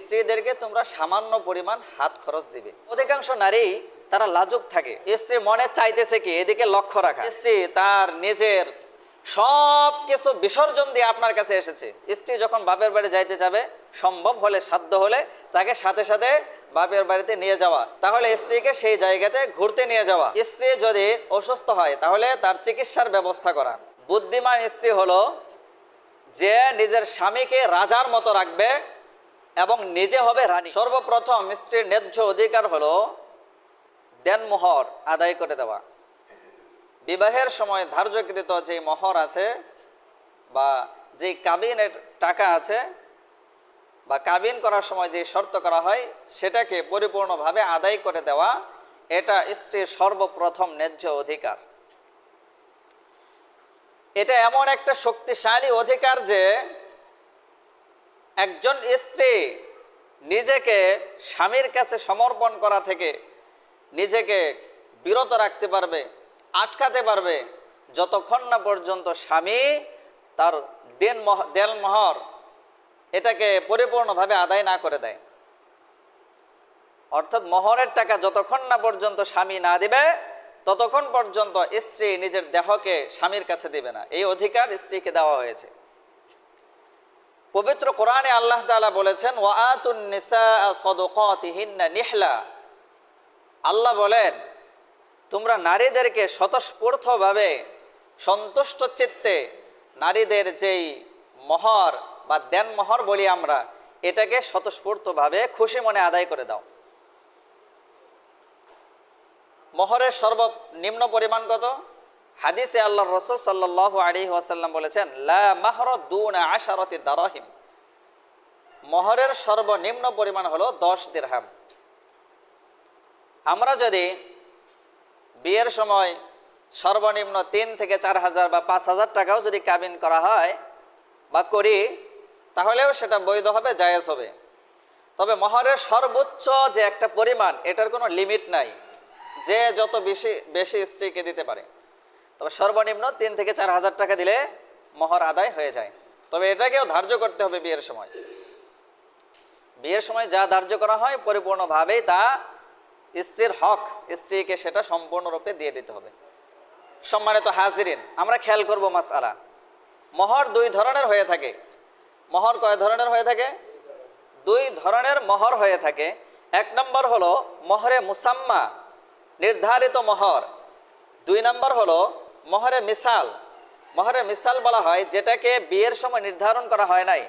স্ত্রীদেরকে তোমরা সামান্য পরিমাণ হাত খরচ দিবে। অধিকাংশ নারী তারা লাজুক থাকে। স্ত্রী মনে চাইতেছে কি, এদিকে লক্ষ্য রাখা। স্ত্রী তার নিজের সব কিছু বিসর্জন দিয়ে আপনার কাছে এসেছে। স্ত্রী যখন বাপের বাড়ি যাইতে যাবে, সম্ভব হলে, সাধ্য হলে তাকে সাথে সাথে বাপের বাড়িতে নিয়ে যাওয়া। তাহলে স্ত্রীকে সেই জায়গাতে ঘুরতে নিয়ে যাওয়া। স্ত্রী যদি অসুস্থ হয়, তাহলে তার চিকিৎসার ব্যবস্থা করা। বুদ্ধিমান স্ত্রী হলো যে নিজের স্বামীকে রাজার মতো রাখবে এবং নিজে হবে রানী। সর্বপ্রথম স্ত্রীর ন্যায্য অধিকার হলো দেনমোহর আদায় করে দেওয়া। বিবাহের সময় ধার্যকৃত যে মোহর আছে বা যে কাবিনের টাকা আছে বা কাবিন করার সময় যে শর্ত করা হয়, সেটাকে পরিপূর্ণভাবে আদায় করে দেওয়া, এটা স্ত্রীর সর্বপ্রথম ন্যায্য অধিকার। এটা এমন একটা শক্তিশালী অধিকার যে একজন স্ত্রী নিজেকে স্বামীর কাছে সমর্পণ করা থেকে নিজেকে বিরত রাখতে পারবে, আটকাতে পারবে, যতক্ষণ না পর্যন্ত স্বামী তার দেন মহ দেল মহর এটাকে পরিপূর্ণভাবে আদায় না করে দেয়। অর্থাৎ মহরের টাকা যতক্ষণ না পর্যন্ত স্বামী না দিবে, ততক্ষণ পর্যন্ত স্ত্রী নিজের দেহকে স্বামীর কাছে দিবে না। এই অধিকার স্ত্রীকে দেওয়া হয়েছে। পবিত্র কোরআনে আল্লাহ তাআলা বলেছেন নিহলা। আল্লাহ বলেন, তোমরা নারীদেরকে স্বতঃস্ফূর্তভাবে সন্তুষ্ট চিত্তে নারীদের যেই মহর বা দেন মহর বলি আমরা, এটাকে স্বতঃস্ফূর্তভাবে খুশি মনে আদায় করে দাও। মহরের সর্বনিম্ন পরিমাণ কত? হাদিসে আল্লাহ রসুল সাল্লাহ আলী ওয়াসাল্লাম বলেছেন, লা মাহর আশারতি দারহিম। মহরের সর্বনিম্ন পরিমাণ হলো দশ দিরহাম। আমরা যদি বিয়ের সময় সর্বনিম্ন তিন থেকে চার হাজার বা পাঁচ হাজার টাকাও যদি কাবিন করা হয় বা করি, তাহলেও সেটা বৈধ হবে, জায়েজ হবে। তবে মহরের সর্বোচ্চ যে একটা পরিমাণ, এটার কোনো লিমিট নাই। যে যত বেশি বেশি স্ত্রীকে দিতে পারে। তবে সর্বনিম্ন তিন থেকে চার হাজার টাকা দিলে মহর আদায় হয়ে যায়। তবে এটাকেও ধার্য করতে হবে বিয়ের সময়। বিয়ের সময় যা ধার্য করা হয় পরিপূর্ণভাবেই তা স্ত্রীর হক, স্ত্রীকে সেটা সম্পূর্ণরূপে দিয়ে দিতে হবে। সম্মানিত হাজিরিন, আমরা খেয়াল করব মাসআলা। মহর দুই ধরনের হয়ে থাকে। মহর কয় ধরনের হয়ে থাকে? দুই ধরনের মহর হয়ে থাকে। এক নম্বর হলো মহরে মুসাম্মা, নির্ধারিত মহর। দুই নম্বর হলো মহরে মিসাল মহরে মিসাল বলা হয়, যেটাকে বিয়ের সময় নির্ধারণ করা হয় নাই।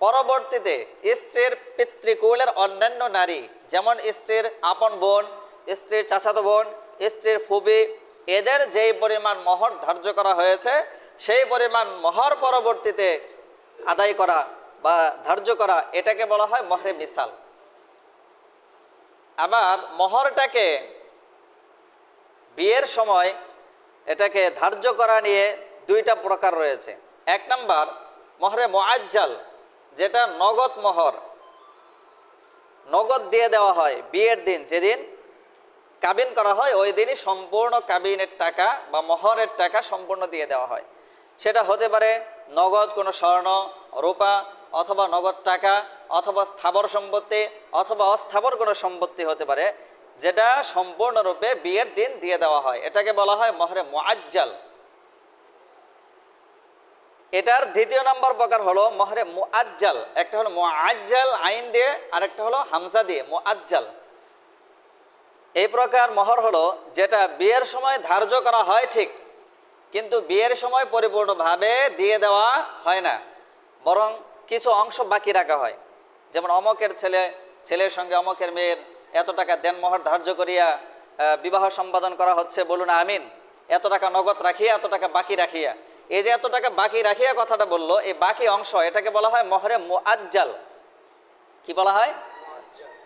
পরবর্তীতে স্ত্রীর পিতৃকুলের অন্যান্য নারী, যেমন স্ত্রীর আপন বোন, স্ত্রীর চাচাতো বোন, স্ত্রীর ফুবি এদের যেই পরিমাণ মহর ধার্য করা হয়েছে, সেই পরিমাণ মহর পরবর্তীতে আদায় করা বা ধার্য করা, এটাকে বলা হয় মহরে মিসাল। আবার মহরটাকে বিয়ের সময় এটাকে ধার্য করা নিয়ে দুইটা প্রকার রয়েছে। এক নাম্বার, মহরে মোয়াজ্জাল যেটা নগদ মহর, নগদ দিয়ে দেওয়া হয় বিয়ের দিন। যেদিন কাবিন করা হয়, ওই দিনই সম্পূর্ণ কাবিনের টাকা বা মহরের টাকা সম্পূর্ণ দিয়ে দেওয়া হয়। সেটা হতে পারে নগদ কোনো স্বর্ণ, রূপা, অথবা নগদ টাকা, অথবা স্থাবর সম্পত্তি, অথবা অস্থাবর কোনো সম্পত্তি হতে পারে। যেটা সম্পূর্ণরূপে বিয়ের দিন দিয়ে দেওয়া হয়। এটাকে বলা হয় মহরে মোয়াজ্জাল এটার দ্বিতীয় নম্বর প্রকার হলো মহরে মুআজ্জাল। একটা হলো মুআজ্জাল আইন দিয়ে, আরেকটা হলো হামজা দিয়ে, মুআজ্জাল। এই প্রকার মহর হলো যেটা বিয়ের সময় ধার্য করা হয় ঠিক, কিন্তু বিয়ের সময় পরিপূর্ণভাবে দিয়ে দেওয়া হয় না, বরং কিছু অংশ বাকি রাখা হয়। যেমন অমকের ছেলে, ছেলের সঙ্গে অমকের মেয়ের এত টাকা দেন মহর ধার্য করিয়া বিবাহ সম্পাদন করা হচ্ছে, বলুন আমিন। এত টাকা নগদ রাখিয়া, এত টাকা বাকি রাখিয়া। এই যে এত টাকা বাকি রাখিয়া কথাটা বলল, এই বাকি অংশ, এটাকে বলা হয় মহরে মুআজ্জাল। কি বলা হয়?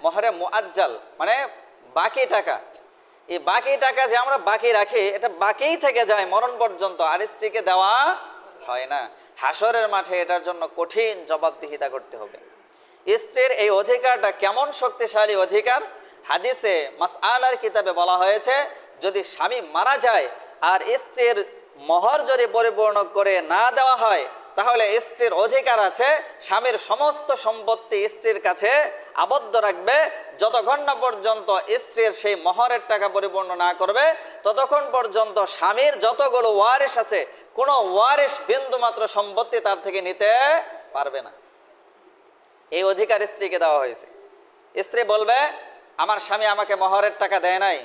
মহরে মুআজ্জাল মানে বাকি টাকা। এই বাকি টাকা যে আমরা বাকি রাখি, এটা বাকিই থেকে যায় মরণ পর্যন্ত, আর স্ত্রীকে দেওয়া হয় না। হাসরের মাঠে এটার জন্য কঠিন জবাবদিহিতা করতে হবে। স্ত্রীর এই অধিকারটা কেমন শক্তিশালী অধিকার? হাদিসে মাস আলার কিতাবে বলা হয়েছে, যদি স্বামী মারা যায় আর স্ত্রীর মহর যদি পরিপূর্ণ করে না দেওয়া হয়, তাহলে স্ত্রীর অধিকার আছে, স্বামীর সমস্ত সম্পত্তি স্ত্রীর কাছে আবদ্ধ রাখবে। যতক্ষণ না পর্যন্ত স্ত্রীর সেই মহরের টাকা পরিপূর্ণ না করবে, ততক্ষণ পর্যন্ত স্বামীর যতগুলো ওয়ারিশ আছে, কোনো ওয়ারিশ বিন্দু মাত্র সম্পত্তি তার থেকে নিতে পারবে না। এই অধিকার স্ত্রীকে দেওয়া হয়েছে। স্ত্রী বলবে, আমার স্বামী আমাকে মহরের টাকা দেয় নাই।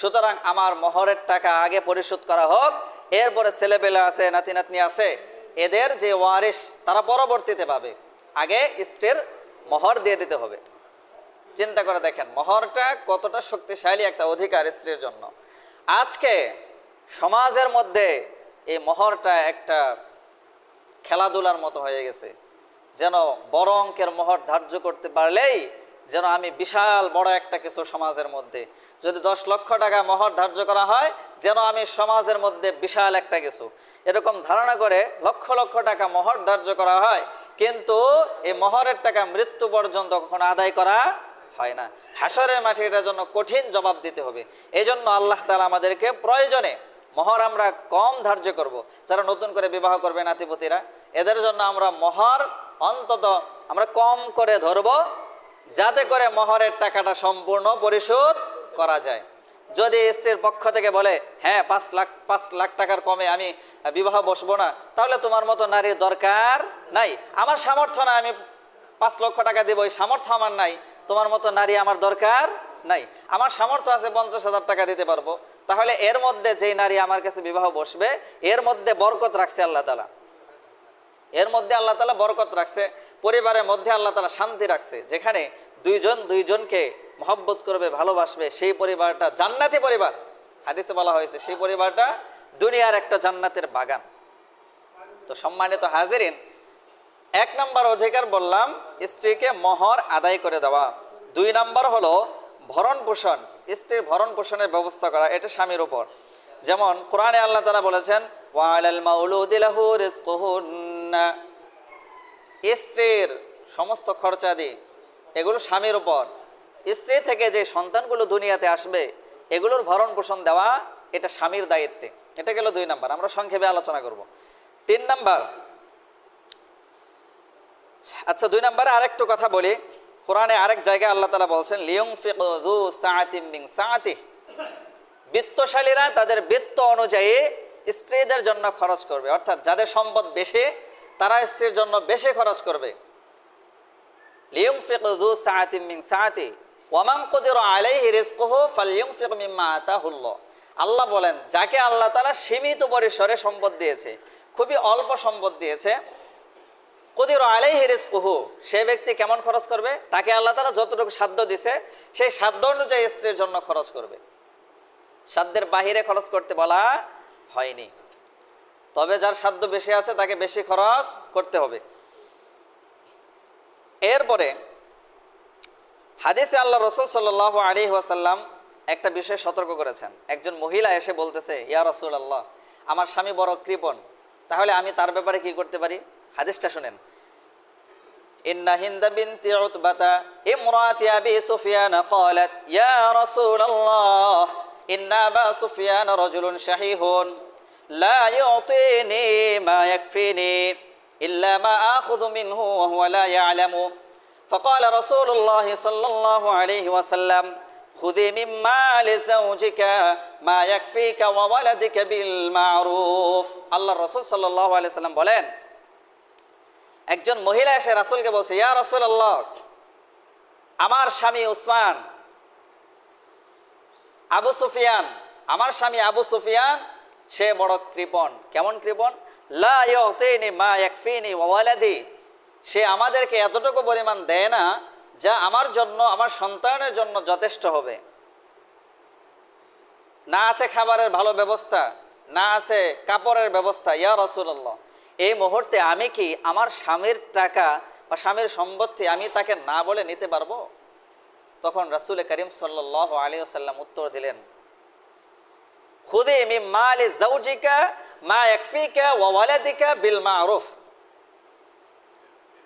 সুতরাং আমার মহরের টাকা আগে পরিশোধ করা হোক। এরপরে ছেলেপেলে আছে নাতি নাতনি আছে, এদের যে ওয়ারিশ তারা পরবর্তীতে পাবে। আগে স্ত্রীর মহর দিয়ে দিতে হবে। চিন্তা করে দেখেন, মহরটা কতটা শক্তিশালী একটা অধিকার স্ত্রীর জন্য। আজকে সমাজের মধ্যে এই মহরটা একটা খেলাধুলার মতো হয়ে গেছে। যেন বড় অঙ্কের মহর ধার্য করতে পারলেই যেন আমি বিশাল বড় একটা কিছু সমাজের মধ্যে, যদি দশ লক্ষ টাকা মহর ধার্য করা হয়, যেন আমি সমাজের মধ্যে বিশাল একটা কিছু। এরকম ধারণা করে লক্ষ লক্ষ টাকা মহর ধার্য করা হয়, কিন্তু এই মহরের টাকা মৃত্যু পর্যন্ত কখনো আদায় করা হয় না। হাসরের মাঠে এটার জন্য কঠিন জবাব দিতে হবে। এই জন্য আল্লাহ তালা আমাদেরকে প্রয়োজনে মহর আমরা কম ধার্য করব। যারা নতুন করে বিবাহ করবে নাতিপতিরা, এদের জন্য আমরা মহর অন্তত আমরা কম করে ধরব, যাতে করে মহরের টাকাটা সম্পূর্ণ পরিশোধ করা যায়। যদি স্ত্রীর পক্ষ থেকে বলে হ্যাঁ পাঁচ লাখ পাঁচ লাখ টাকার কমে আমি বিবাহ বসবো না, তাহলে তোমার মতো নারীর দরকার নাই। আমার সামর্থ্য না, আমি পাঁচ লক্ষ টাকা দেবো, এই সামর্থ্য আমার নাই। তোমার মতো নারী আমার দরকার নাই। আমার সামর্থ্য আছে পঞ্চাশ হাজার টাকা দিতে পারব। তাহলে এর মধ্যে যেই নারী আমার কাছে বিবাহ বসবে, এর মধ্যে বরকত রাখছে আল্লাহ তালা এর মধ্যে আল্লাহ তালা বরকত রাখছে, পরিবারের মধ্যে আল্লাহ তালা শান্তি রাখছে, যেখানে দুইজন দুইজনকে মহব্বত করবে, ভালোবাসবে, সেই পরিবারটা জান্নাতি পরিবার। হাদিসে বলা হয়েছে, সেই পরিবারটা দুনিয়ার একটা জান্নাতের বাগান। তো সম্মানিত হাজিরিন, এক নম্বর অধিকার বললাম, স্ত্রীকে মহর আদায় করে দেওয়া। দুই নম্বর হলো ভরণ পোষণ, স্ত্রীর ভরণ পোষণের ব্যবস্থা করা, এটা স্বামীর উপর। যেমন কোরআনে আল্লাহ তারা বলেছেন স্ত্রীর সমস্ত খরচাদি এগুলো স্বামীর উপর। স্ত্রী থেকে যে সন্তানগুলো দুনিয়াতে আসবে, এগুলোর ভরণ পোষণ দেওয়া এটা স্বামীর দায়িত্বে। এটা গেল দুই নাম্বার, আমরা সংক্ষেপে আলোচনা করব। তিন নাম্বার আচ্ছা দুই নম্বরে আরেকটু কথা বলি। কোরআনে আরেক জায়গায় আল্লাহ তালা বলছেন লিয়ং ফিকু সাআতিম মিন বিত্তশালীরা তাদের বৃত্ত অনুযায়ী স্ত্রীদের জন্য খরচ করবে। অর্থাৎ যাদের সম্পদ বেশি, তারা স্ত্রীর জন্য বেশি খরচ করবে। মিম্মা আতাহুল্লাহ। আল্লাহ বলেন, যাকে আল্লাহ তারা সীমিত পরিসরে সম্পদ দিয়েছে, খুবই অল্প সম্পদ দিয়েছে, কদির আলাই হেরেস কুহু সে ব্যক্তি কেমন খরচ করবে? তাকে আল্লাহ তারা যতটুকু সাধ্য দিছে, সেই সাধ্য অনুযায়ী স্ত্রীর জন্য খরচ করবে। সাধ্যের বাহিরে খরচ করতে বলা হয়নি তবে যার সাধ্য বেশি আছে তাকে বেশি খরচ করতে হবে এরপরে হাদিসে আল্লাহ রসুল সাল আলী ওয়াসাল্লাম একটা বিষয় সতর্ক করেছেন একজন মহিলা এসে বলতেছে ইয়া রসুল আল্লাহ আমার স্বামী বড় কৃপণ তাহলে আমি তার ব্যাপারে কি করতে পারি হাদিসটা শুনেন إن هند بنت عتبة امرأة أبي سفيان قالت يا رسول الله إن أبا سفيان رجل شحيح لا يعطيني ما يكفيني إلا ما آخذ منه وهو لا يعلم فقال رسول الله صلى الله عليه وسلم خذي من مال زوجك ما يكفيك وولدك بالمعروف الله الرسول صلى الله عليه وسلم বলেন একজন মহিলা এসে রাসুলকে বলছে ইয়া রাসুল আল্লাহ আমার স্বামী উসমান আবু সুফিয়ান, আমার স্বামী আবু সুফিয়ান, সে বড় কৃপণ। কেমন কৃপণ? মা সে আমাদেরকে এতটুকু পরিমাণ দেয় না যা আমার জন্য, আমার সন্তানের জন্য যথেষ্ট হবে। না আছে খাবারের ভালো ব্যবস্থা, না আছে কাপড়ের ব্যবস্থা, ইয়া রসুল্লাহ এই মুহূর্তে আমি কি আমার স্বামীর টাকা বা স্বামীর সম্পত্তি আমি তাকে না বলে নিতে পারব? তখন রাসুল করিম সাল্লাহ আলী উত্তর দিলেন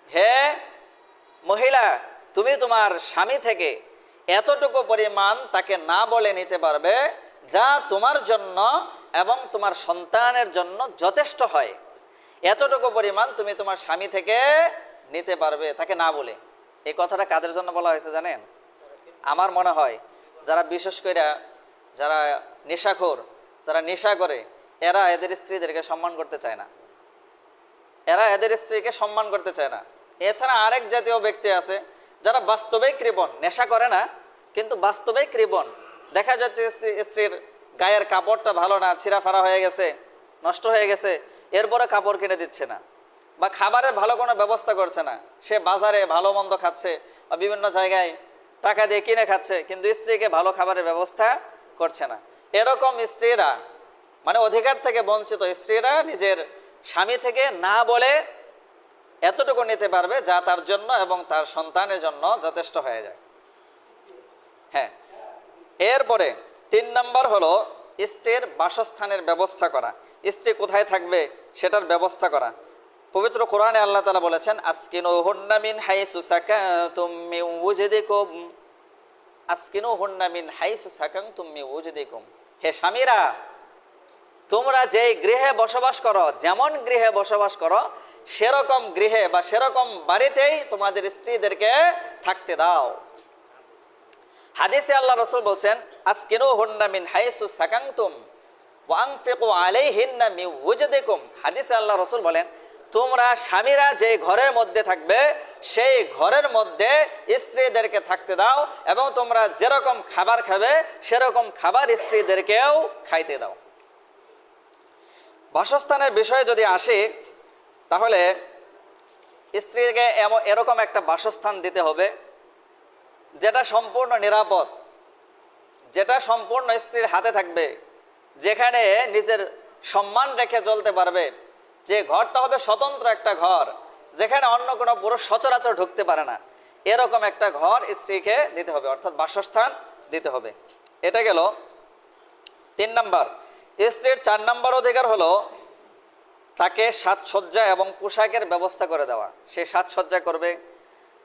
হে মহিলা, তুমি তোমার স্বামী থেকে এতটুকু পরিমাণ তাকে না বলে নিতে পারবে যা তোমার জন্য এবং তোমার সন্তানের জন্য যথেষ্ট হয়। এতটুকু পরিমাণ তুমি তোমার স্বামী থেকে নিতে পারবে তাকে না বলে। এই কথাটা কাদের জন্য বলা হয়েছে জানেন? আমার মনে হয় যারা বিশেষ করে যারা নেশাখোর, যারা নেশা করে, এরা এদের স্ত্রীদেরকে সম্মান করতে চায় না। এরা এদের স্ত্রীকে সম্মান করতে চায় না। এছাড়া আরেক জাতীয় ব্যক্তি আছে যারা বাস্তবেই কৃপণ নেশা করে না, কিন্তু বাস্তবেই কৃপণ দেখা যাচ্ছে স্ত্রী- স্ত্রীর গায়ের কাপড়টা ভালো না ছিঁড়া ফাড়া হয়ে গেছে, নষ্ট হয়ে গেছে এরপরে কাপড় কিনে দিচ্ছে না বা খাবারের ভালো কোনো ব্যবস্থা করছে না। সে বাজারে ভালো মন্দ খাচ্ছে বা বিভিন্ন জায়গায় টাকা দিয়ে কিনে খাচ্ছে, কিন্তু স্ত্রীকে ভালো খাবারের ব্যবস্থা করছে না। এরকম স্ত্রীরা মানে অধিকার থেকে বঞ্চিত স্ত্রীরা নিজের স্বামী থেকে না বলে এতটুকু নিতে পারবে যা তার জন্য এবং তার সন্তানের জন্য যথেষ্ট হয়ে যায়। হ্যাঁ এরপরে তিন নম্বর হলো স্ত্রীর বাসস্থানের ব্যবস্থা করা। স্ত্রী কোথায় থাকবে সেটার ব্যবস্থা করা। পবিত্র কোরআনে আল্লাহ তালা বলেছেন আজকিনো হুন্নামিন হাইসু সাকাতুম মিন উজদিকুম। আজকিনো হুন্নামিন হাইসু সাকাতুম মিন উজদিকুম। হে স্বামীরা, তোমরা যেই গৃহে বসবাস করো, যেমন গৃহে বসবাস করো, সেরকম গৃহে বা সেরকম বাড়িতেই তোমাদের স্ত্রীদেরকে থাকতে দাও। হাদিসে আল্লাহ রসুল বলছেন আজকিনু হুন্না মিন হাইসু সাকাংতুম ওয়াংফিকু আলাইহিন্না মি ওয়াজদিকুম হাদিসে আল্লাহ রসুল বলেন তোমরা স্বামীরা যে ঘরের মধ্যে থাকবে, সেই ঘরের মধ্যে স্ত্রীদেরকে থাকতে দাও এবং তোমরা যেরকম খাবার খাবে, সেরকম খাবার স্ত্রীদেরকেও খাইতে দাও। বাসস্থানের বিষয়ে যদি আসি, তাহলে স্ত্রীকে এরকম একটা বাসস্থান দিতে হবে, যেটা সম্পূর্ণ নিরাপদ, যেটা সম্পূর্ণ স্ত্রীর হাতে থাকবে, যেখানে নিজের সম্মান রেখে চলতে পারবে। যে ঘরটা হবে স্বতন্ত্র একটা ঘর, যেখানে অন্য কোনো পুরুষ সচরাচর ঢুকতে পারে না। এরকম একটা ঘর স্ত্রীকে দিতে হবে, অর্থাৎ বাসস্থান দিতে হবে। এটা গেল তিন নাম্বার। স্ত্রীর চার নাম্বার অধিকার হলো তাকে সাজসজ্জা এবং পোশাকের ব্যবস্থা করে দেওয়া। সে সাজসজ্জা করবে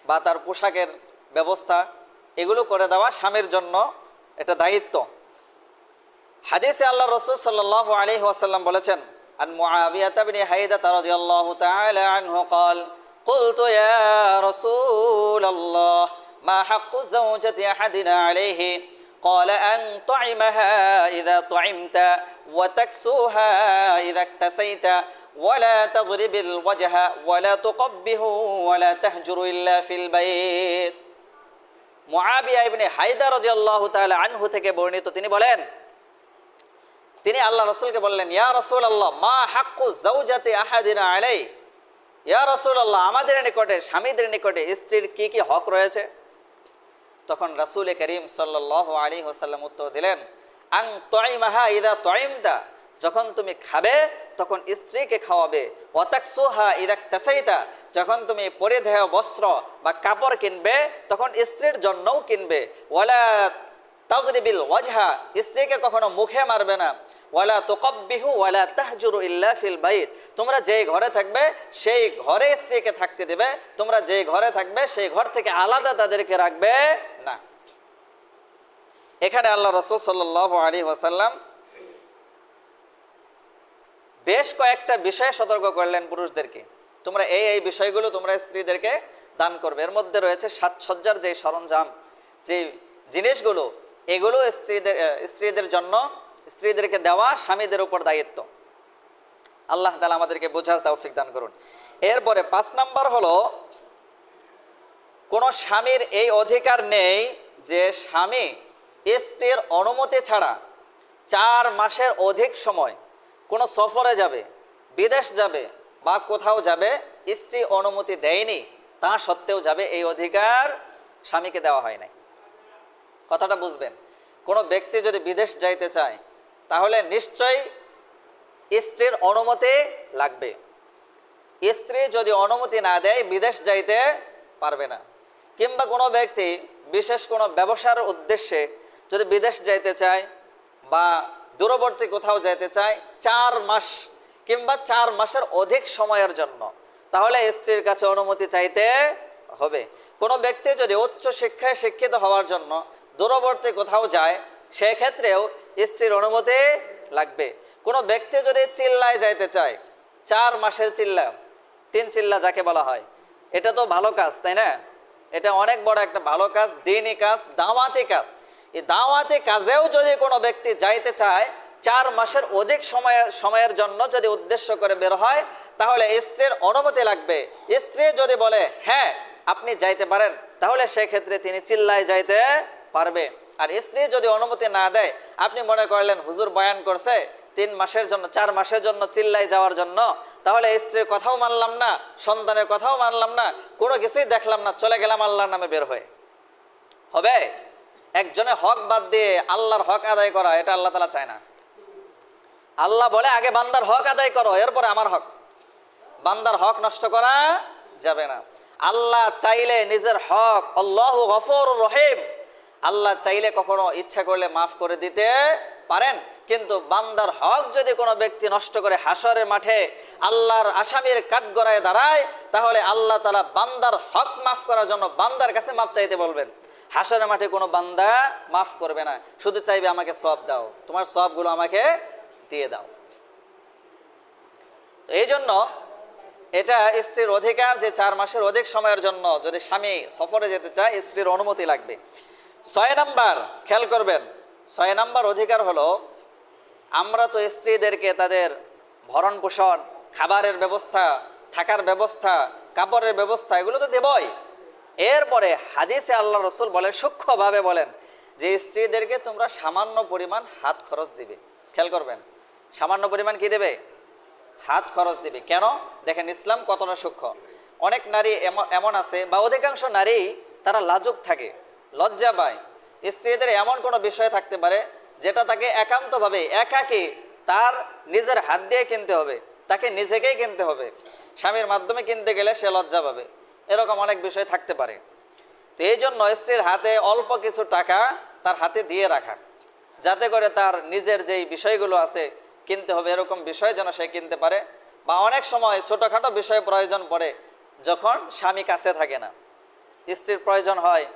বা তার পোশাকের ব্যবস্থা, এগুলো করে দেওয়া স্বামীর জন্য এটা দায়িত্ব। হাদিসে আল্লাহ রসুল সাল্লাহ আলী ওয়াসাল্লাম বলেছেন عن معاوية بن حيدة رضي الله تعالى عنه قال قلت يا رسول الله ما حق زوجة أحدنا عليه قال أن طعمها إذا طعمت وتكسوها إذا اكتسيت ولا تضرب الوجه ولا تقبه ولا تهجر إلا في البيت মুআবিয়া ইবনে হায়দা রাদিয়াল্লাহু তাআলা আনহু থেকে বর্ণিত তিনি বলেন তিনি আল্লাহ রসুলকে বললেন, ইয়া রসুল আল্লাহ মা হাক্কু জাউজাতি আহাদিনা আলাই ইয়া রসুল আল্লাহ আমাদের নিকটে, স্বামীদের নিকটে স্ত্রীর কি কি হক রয়েছে? তখন রাসূল করিম সাল্লাল্লাহু আলাইহি ওয়াসাল্লাম উত্তর দিলেন, আং তয়মাহা ইদা তয়মতা যখন তুমি খাবে, তখন স্ত্রীকে খাওয়াবে। ওয়াতাকসুহা ইদা তেসাইতা যখন তুমি পরিধেয় বস্ত্র বা কাপড় কিনবে, তখন স্ত্রীর জন্যও কিনবে। ওয়ালা তাজরিবিল ওয়াজহা, স্ত্রীকে কখনো মুখে মারবে না। ওয়ালা তোকব্বিহু ওয়ালা তাহজুরু ইল্লা ফিল বাইত। তোমরা যেই ঘরে থাকবে, সেই ঘরে স্ত্রীকে থাকতে দেবে। তোমরা যেই ঘরে থাকবে, সেই ঘর থেকে আলাদা তাদেরকে রাখবে না। এখানে আল্লাহ রসুল সাল্লাহ আলী ওয়াসাল্লাম বেশ কয়েকটা বিষয়ে সতর্ক করলেন পুরুষদেরকে। তোমরা এই এই বিষয়গুলো তোমরা স্ত্রীদেরকে দান করবে। এর মধ্যে রয়েছে সাজসজ্জার যে সরঞ্জাম যে জিনিসগুলো, এগুলো স্ত্রীদের স্ত্রীদের জন্য স্ত্রীদেরকে দেওয়া স্বামীদের উপর দায়িত্ব। আল্লাহ তালা আমাদেরকে বোঝার তৌফিক দান করুন। এরপরে পাঁচ নাম্বার হলো, কোনো স্বামীর এই অধিকার নেই যে স্বামী স্ত্রীর অনুমতি ছাড়া চার মাসের অধিক সময় কোনো সফরে যাবে, বিদেশ যাবে বা কোথাও যাবে, স্ত্রী অনুমতি দেয়নি, তা সত্ত্বেও যাবে, এই অধিকার স্বামীকে দেওয়া হয় নাই। কথাটা বুঝবেন। কোনো ব্যক্তি যদি বিদেশ যাইতে চায় তাহলে নিশ্চয়ই স্ত্রীর অনুমতি লাগবে। স্ত্রী যদি অনুমতি না দেয়, বিদেশ যাইতে পারবে না। কিংবা কোনো ব্যক্তি, বিশেষ কোনো ব্যবসার উদ্দেশ্যে যদি বিদেশ যাইতে চায় বা দূরবর্তী কোথাও যাইতে চায়, চার মাস কিংবা চার মাসের অধিক সময়ের জন্য, তাহলে স্ত্রীর কাছে অনুমতি চাইতে হবে। কোনো ব্যক্তি যদি উচ্চ শিক্ষায় শিক্ষিত হওয়ার জন্য দূরবর্তী কোথাও যায়, সেক্ষেত্রেও স্ত্রীর অনুমতি লাগবে। কোনো ব্যক্তি যদি চিল্লায় যাইতে চায়, চার মাসের চিল্লা, তিন চিল্লা যাকে বলা হয়, এটা তো ভালো কাজ, তাই না? এটা অনেক বড় একটা ভালো কাজ, দিনই কাজ, দাওয়াতি কাজ। এই দাওয়াতি কাজেও যদি কোনো ব্যক্তি যাইতে চায়, চার মাসের অধিক সময়, সময়ের জন্য যদি উদ্দেশ্য করে বের হয়, তাহলে স্ত্রীর অনুমতি লাগবে। স্ত্রী যদি বলে হ্যাঁ আপনি যাইতে পারেন, তাহলে সেক্ষেত্রে তিনি চিল্লায় যাইতে পারবে। আর স্ত্রী যদি অনুমতি না দেয়, আপনি মনে করলেন, হুজুর বয়ান করছে, তিন মাসের জন্য, চার মাসের জন্য চিল্লাই যাওয়ার জন্য। তাহলে স্ত্রীর কথাও মানলাম না, সন্তানের কথাও মানলাম না, কোনো কিছুই দেখলাম না, চলে গেলাম আল্লাহর নামে বের হয়ে। হবে? একজনে হক বাদ দিয়ে আল্লাহর হক আদায় করা, এটা আল্লাহ তালা চায় না। আল্লাহ বলে, আগে বান্দার হক আদায় করো, এরপরে আমার হক। বান্দার হক নষ্ট করা যাবে না। আল্লাহ চাইলে নিজের হক, আল্লাহ গফর রহিম আল্লাহ চাইলে কখনো ইচ্ছা করলে মাফ করে দিতে পারেন, কিন্তু বান্দার হক যদি কোনো ব্যক্তি নষ্ট করে হাসরের মাঠে আল্লাহর আসামির কাঠগড়ায় দাঁড়ায়, তাহলে আল্লাহ তালা বান্দার হক মাফ করার জন্য বান্দার কাছে মাফ চাইতে বলবেন। হাসরের মাঠে কোনো বান্দা মাফ করবে না, শুধু চাইবে আমাকে সব দাও, তোমার সবগুলো আমাকে দিয়ে দাও। এই জন্য এটা স্ত্রীর অধিকার যে চার মাসের অধিক সময়ের জন্য যদি স্বামী সফরে যেতে চায়, স্ত্রীর অনুমতি লাগবে। ছয় নাম্বার, খেয়াল করবেন, ছয় নাম্বার অধিকার হলো আমরা তো স্ত্রীদেরকে তাদের ভরণ পোষণ খাবারের ব্যবস্থা, থাকার ব্যবস্থা, কাপড়ের ব্যবস্থা এগুলো তো দেবই। এরপরে হাদিসে আল্লাহ রসুল বলেন, সূক্ষ্মভাবে বলেন যে স্ত্রীদেরকে তোমরা সামান্য পরিমাণ হাত খরচ দিবে। খেয়াল করবেন, সামান্য পরিমাণ কি দেবে? হাত খরচ দিবে। কেন? দেখেন ইসলাম কতটা সূক্ষ্ম। অনেক নারী এম- এমন আছে বা অধিকাংশ নারী তারা লাজুক থাকে। লজ্জা পায়। স্ত্রীদের এমন কোনো বিষয় থাকতে পারে যেটা তাকে একান্তভাবে, একাকী তার নিজের হাত দিয়ে কিনতে হবে, তাকে নিজেকেই কিনতে হবে। স্বামীর মাধ্যমে কিনতে গেলে সে লজ্জা পাবে। এরকম অনেক বিষয় থাকতে পারে। তো এই জন্য স্ত্রীর হাতে অল্প কিছু টাকা তার হাতে দিয়ে রাখা, যাতে করে তার নিজের যেই বিষয়গুলো আছে কিনতে হবে, এরকম বিষয় যেন সে কিনতে পারে বা অনেক সময় ছোটোখাটো বিষয় প্রয়োজন পড়ে যখন স্বামী কাছে থাকে না। স্ত্রীর প্রয়োজন হয়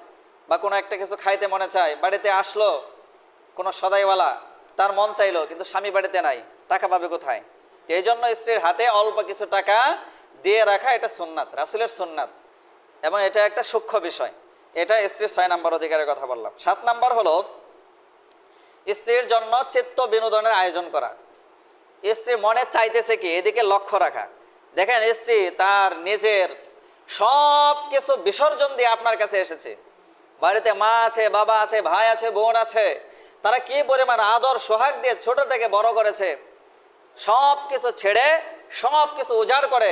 বা কোনো একটা কিছু খাইতে মনে চায়, বাড়িতে আসলো, কোনো সদাইওয়ালা, তার মন চাইলো, কিন্তু স্বামী বাড়িতে নাই, টাকা পাবে কোথায়? এই জন্য স্ত্রীর হাতে অল্প কিছু টাকা দিয়ে রাখা এটা সুন্নাত, রাসুলের সুন্নাত। এবং এটা একটা সূক্ষ্ম বিষয়। এটা স্ত্রীর ছয় নাম্বার অধিকারের কথা বললাম। সাত নাম্বার হলো, স্ত্রীর জন্য চিত্ত বিনোদনের আয়োজন করা। স্ত্রী মনে চাইতেছে কি, এদিকে লক্ষ্য রাখা। দেখেন স্ত্রী তার নিজের সব কিছু বিসর্জন দিয়ে আপনার কাছে এসেছে। বাড়িতে মা আছে, বাবা আছে, ভাই আছে, বোন আছে। তারা কি পরিমাণ আদর, সোহাগ দিয়ে ছোট থেকে বড় করেছে? সব কিছু ছেড়ে সব কিছু উজাড় করে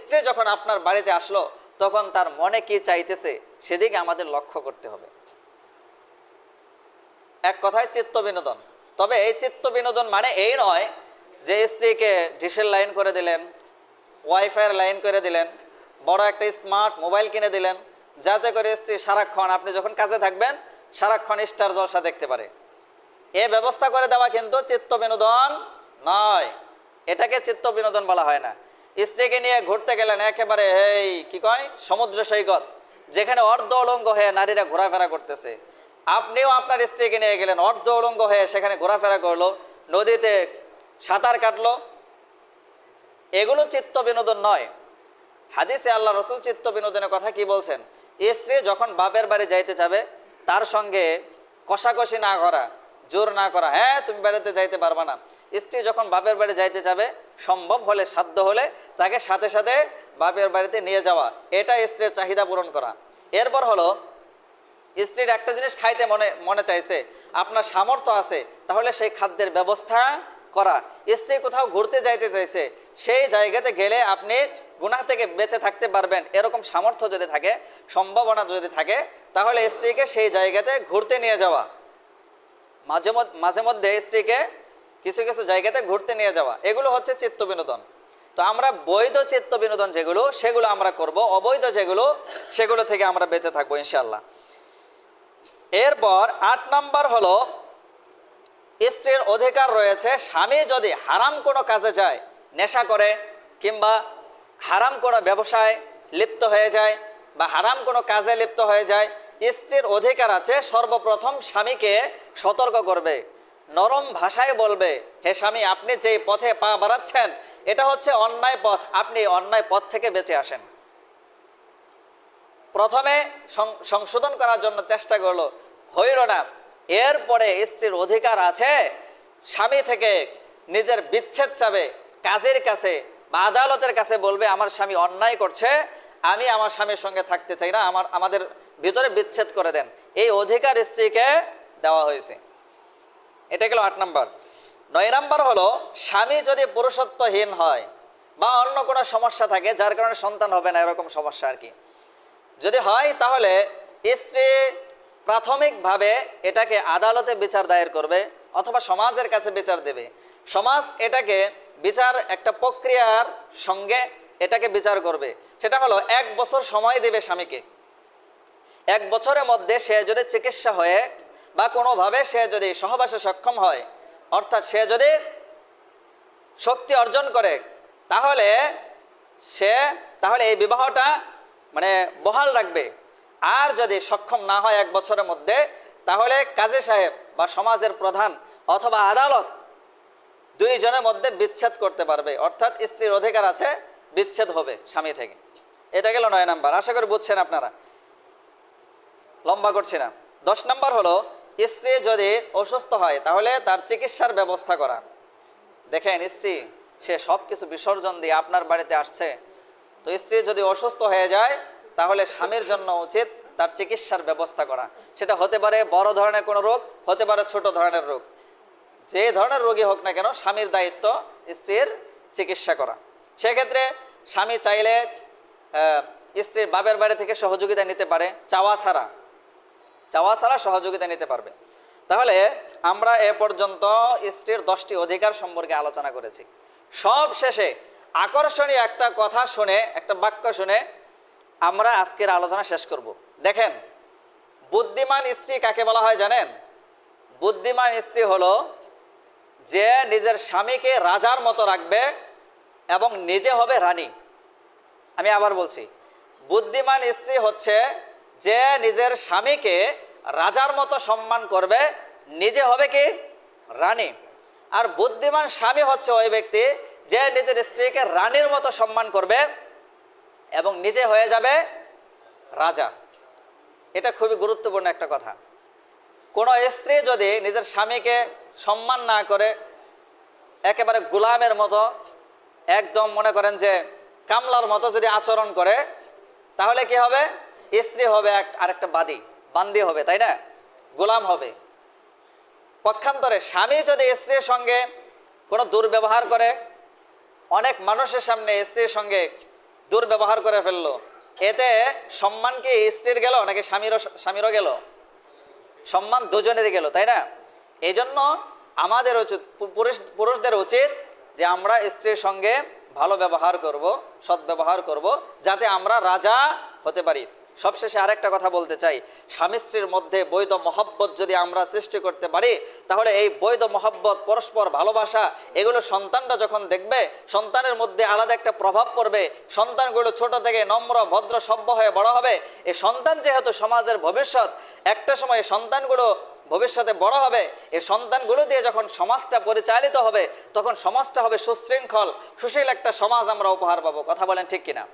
স্ত্রী যখন আপনার বাড়িতে আসলো, তখন তার মনে কি চাইতেছে? সেদিকে আমাদের লক্ষ্য করতে হবে। এক কথায় চিত্ত বিনোদন। তবে এই চিত্ত বিনোদন মানে এই নয় যে স্ত্রীকে ডিশের লাইন করে দিলেন, ওয়াইফাইয়ের লাইন করে দিলেন, বড় একটা স্মার্ট মোবাইল কিনে দিলেন যাতে করে স্ত্রী সারাক্ষণ, আপনি যখন কাজে থাকবেন, সারাক্ষণ স্টার জলসা দেখতে পারে। এ ব্যবস্থা করে দেওয়া কিন্তু চিত্ত বিনোদন নয়। এটাকে চিত্ত বিনোদন বলা হয় না। স্ত্রীকে নিয়ে ঘুরতে গেলেন, একেবারে এই কি কয়? সমুদ্র সৈকত, যেখানে অর্ধ অলঙ্গ হয়ে নারীরা ঘোরাফেরা করতেছে। আপনিও আপনার স্ত্রীকে নিয়ে গেলেন, অর্ধ অলঙ্গ হয়ে সেখানে ঘোরাফেরা করল, নদীতে সাঁতার কাটলো। এগুলো চিত্ত বিনোদন নয়। হাদিসে আল্লাহ রসুল চিত্ত বিনোদনের কথা কি বলছেন? স্ত্রী যখন বাপের বাড়ি যাইতে যাবে, তার সঙ্গে কষাকষি না করা, জোর না করা হ্যাঁ তুমি বাড়িতে যাইতে পারবা না। স্ত্রী যখন বাপের বাড়ি যাইতে যাবে, সম্ভব হলে, সাধ্য হলে, তাকে সাথে সাথে বাপের বাড়িতে নিয়ে যাওয়া, এটা স্ত্রীর চাহিদা পূরণ করা। এরপর হলো, স্ত্রীর একটা জিনিস খাইতে মনে মনে চাইছে, আপনার সামর্থ্য আছে, তাহলে সেই খাদ্যের ব্যবস্থা করা। স্ত্রী কোথাও ঘুরতে যাইতে চাইছে, সেই জায়গাতে গেলে আপনি গুনাহ থেকে বেঁচে থাকতে পারবেন, এরকম সামর্থ্য যদি থাকে, সম্ভাবনা যদি থাকে, তাহলে স্ত্রীকে সেই জায়গাতে ঘুরতে নিয়ে যাওয়া। মাঝে মাঝে মধ্যে স্ত্রীকে কিছু কিছু জায়গাতে ঘুরতে নিয়ে যাওয়া, এগুলো হচ্ছে চিত্ত বিনোদন। তো আমরা বৈধ চিত্ত বিনোদন যেগুলো, সেগুলো আমরা করব, অবৈধ যেগুলো, সেগুলো থেকে আমরা বেঁচে থাকব ইনশাল্লাহ এরপর আট নাম্বার হলো স্ত্রীর অধিকার রয়েছে, স্বামী যদি হারাম কোনো কাজে যায়, নেশা করে কিংবা হারাম কোনো ব্যবসায় লিপ্ত হয়ে যায় বা হারাম কোনো কাজে লিপ্ত হয়ে যায়, স্ত্রীর অধিকার আছে, সর্বপ্রথম স্বামীকে সতর্ক করবে। নরম ভাষায় বলবে, হে স্বামী, আপনি যে পথে পা বাড়াচ্ছেন, এটা হচ্ছে অন্যায় পথ, আপনি অন্যায় পথ থেকে বেঁচে আসেন। প্রথমে সংশোধন করার জন্য চেষ্টা করল হইল না এরপরে স্ত্রীর অধিকার আছে, স্বামী থেকে নিজের বিচ্ছেদ চাবে, কাজের কাছে বা আদালতের কাছে বলবে, আমার স্বামী অন্যায় করছে, আমি আমার স্বামীর সঙ্গে থাকতে চাই না, আমার, আমাদের ভিতরে বিচ্ছেদ করে দেন। এই অধিকার স্ত্রীকে দেওয়া হয়েছে। এটা গেল আট নাম্বার। নয় নাম্বার হলো, স্বামী যদি পুরুষত্বহীন হয় বা অন্য কোনো সমস্যা থাকে, যার কারণে সন্তান হবে না, এরকম সমস্যা আর কি। যদি হয়, তাহলে স্ত্রী প্রাথমিকভাবে এটাকে আদালতে বিচার দায়ের করবে অথবা সমাজের কাছে বিচার দেবে। সমাজ এটাকে বিচার একটা প্রক্রিয়ার সঙ্গে এটাকে বিচার করবে। সেটা হলো এক বছর সময় দেবে স্বামীকে। এক বছরের মধ্যে সে যদি চিকিৎসা হয়ে বা কোনোভাবে সে যদি সহবাসে সক্ষম হয়, অর্থাৎ সে যদি শক্তি অর্জন করে, তাহলে সে, তাহলে এই বিবাহটা মানে বহাল রাখবে। আর যদি সক্ষম না হয় এক বছরের মধ্যে, তাহলে কাজী সাহেব বা সমাজের প্রধান অথবা আদালত দুইজনের মধ্যে বিচ্ছেদ করতে পারবে। অর্থাৎ স্ত্রীর অধিকার আছে, বিচ্ছেদ হবে স্বামী থেকে। এটা গেল নয় নাম্বার। আশা করি বুঝছেন আপনারা। লম্বা করছি না। দশ নাম্বার হলো, স্ত্রী যদি অসুস্থ হয়, তাহলে তার চিকিৎসার ব্যবস্থা করা। দেখেন, স্ত্রী, সে সব কিছু বিসর্জন দিয়ে আপনার বাড়িতে আসছে। তো স্ত্রী যদি অসুস্থ হয়ে যায় তাহলে স্বামীর জন্য উচিত তার চিকিৎসার ব্যবস্থা করা। সেটা হতে পারে বড় ধরনের কোনো রোগ, হতে পারে ছোট ধরনের রোগ। যে ধরনের রোগী হোক না কেন, স্বামীর দায়িত্ব স্ত্রীর চিকিৎসা করা। সেক্ষেত্রে স্বামী চাইলে স্ত্রীর বাপের বাড়ি থেকে সহযোগিতা নিতে পারে, চাওয়া ছাড়া। চাওয়া ছাড়া সহযোগিতা নিতে পারবে। তাহলে আমরা এ পর্যন্ত স্ত্রীর দশটি অধিকার সম্পর্কে আলোচনা করেছি। সব শেষে আকর্ষণীয় একটা কথা শুনে, একটা বাক্য শুনে আমরা আজকের আলোচনা শেষ করব। দেখেন, বুদ্ধিমান স্ত্রী কাকে বলা হয় জানেন? বুদ্ধিমান স্ত্রী হলো যে নিজের স্বামীকে রাজার মতো রাখবে এবং নিজে হবে রানী। আমি আবার বলছি, বুদ্ধিমান স্ত্রী হচ্ছে যে নিজের স্বামীকে রাজার মতো সম্মান করবে, নিজে হবে কি? রানী। আর বুদ্ধিমান স্বামী হচ্ছে ওই ব্যক্তি যে নিজের স্ত্রীকে রানীর মতো সম্মান করবে এবং নিজে হয়ে যাবে রাজা। এটা খুবই গুরুত্বপূর্ণ একটা কথা। কোনো স্ত্রী যদি নিজের স্বামীকে সম্মান না করে, একেবারে গোলামের মতো, একদম মনে করেন যে কামলার মতো যদি আচরণ করে, তাহলে কি হবে? স্ত্রী হবে এক, আরেকটা বাদী, বান্দি হবে, তাই না? গোলাম হবে। পক্ষান্তরে স্বামী যদি স্ত্রীর সঙ্গে কোনো দুর্ব্যবহার করে, অনেক মানুষের সামনে স্ত্রীর সঙ্গে দুর্ব্যবহার করে ফেলল। এতে সম্মান কি স্ত্রীর গেল নাকি স্বামীরও স্বামীরও গেল? সম্মান দুজনেরই গেল, তাই না? এই জন্য আমাদের উচিত পুরুষ পুরুষদের উচিত যে আমরা স্ত্রীর সঙ্গে ভালো ব্যবহার করব সৎ ব্যবহার করব, যাতে আমরা রাজা হতে পারি। সবশেষে আরেকটা কথা বলতে চাই। স্বামী স্ত্রীর মধ্যে বৈধ মহব্বত যদি আমরা সৃষ্টি করতে পারি, তাহলে এই বৈধ মহব্বত, পরস্পর ভালোবাসা, এগুলো সন্তানরা যখন দেখবে, সন্তানের মধ্যে আলাদা একটা প্রভাব পড়বে। সন্তানগুলো ছোট থেকে নম্র, ভদ্র, সভ্য হয়ে বড় হবে। এই সন্তান যেহেতু সমাজের ভবিষ্যৎ, একটা সময় সন্তানগুলো ভবিষ্যতে বড় হবে। এই সন্তানগুলো দিয়ে যখন সমাজটা পরিচালিত হবে, তখন সমাজটা হবে সুশৃঙ্খল, সুশীল একটা সমাজ আমরা উপহার পাবো। কথা বলেন ঠিক কিনা?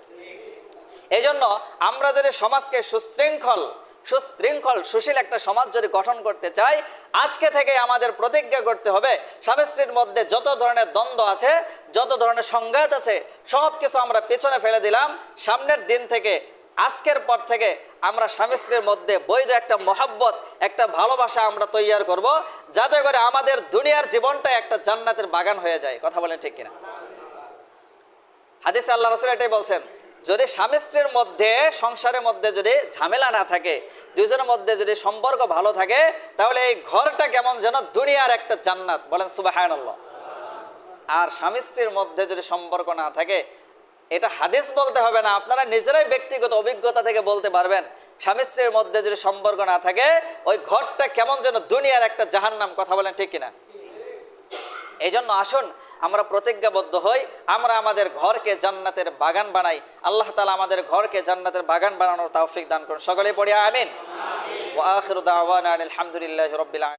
এই জন্য আমরা যদি সমাজকে সুশৃঙ্খল সুশৃঙ্খল, সুশীল একটা সমাজ যদি গঠন করতে চাই, আজকে থেকে আমাদের প্রতিজ্ঞা করতে হবে স্বামী স্ত্রীর মধ্যে যত ধরনের দ্বন্দ্ব আছে, যত ধরনের সংঘাত আছে সব কিছু আমরা পেছনে ফেলে দিলাম। সামনের দিন থেকে, আজকের পর থেকে আমরা স্বামী স্ত্রীর মধ্যে বৈধ একটা মহাব্বত, একটা ভালোবাসা আমরা তৈয়ার করব, যাতে করে আমাদের দুনিয়ার জীবনটা একটা জান্নাতের বাগান হয়ে যায়। কথা বলেন ঠিক কিনা? হাদিসে আল্লাহ রসুল এটাই বলছেন যদি স্বামী স্ত্রীর মধ্যে, সংসারের মধ্যে যদি ঝামেলা না থাকে, দুজনের মধ্যে যদি সম্পর্ক ভালো থাকে, তাহলে এই ঘরটা কেমন যেন দুনিয়ার একটা জান্নাত। বলেন সুবাহায়নল্লাহ আর স্বামী স্ত্রীর মধ্যে যদি সম্পর্ক না থাকে, এটা হাদিস বলতে হবে না, আপনারা নিজেরাই ব্যক্তিগত অভিজ্ঞতা থেকে বলতে পারবেন। স্বামী স্ত্রীর মধ্যে যদি সম্পর্ক না থাকে, ওই ঘরটা কেমন যেন দুনিয়ার একটা জাহান্নাম, কথা বলেন ঠিক কিনা? এই জন্য আসুন আমরা প্রতিজ্ঞাবদ্ধ হই, আমরা আমাদের ঘরকে জান্নাতের বাগান বানাই। আল্লাহ তালা আমাদের ঘরকে জান্নাতের বাগান বানানোর তাফিক দান করুন। সকলে পড়িয়া আমিন। আলহামদুলিল্লাহ রবিল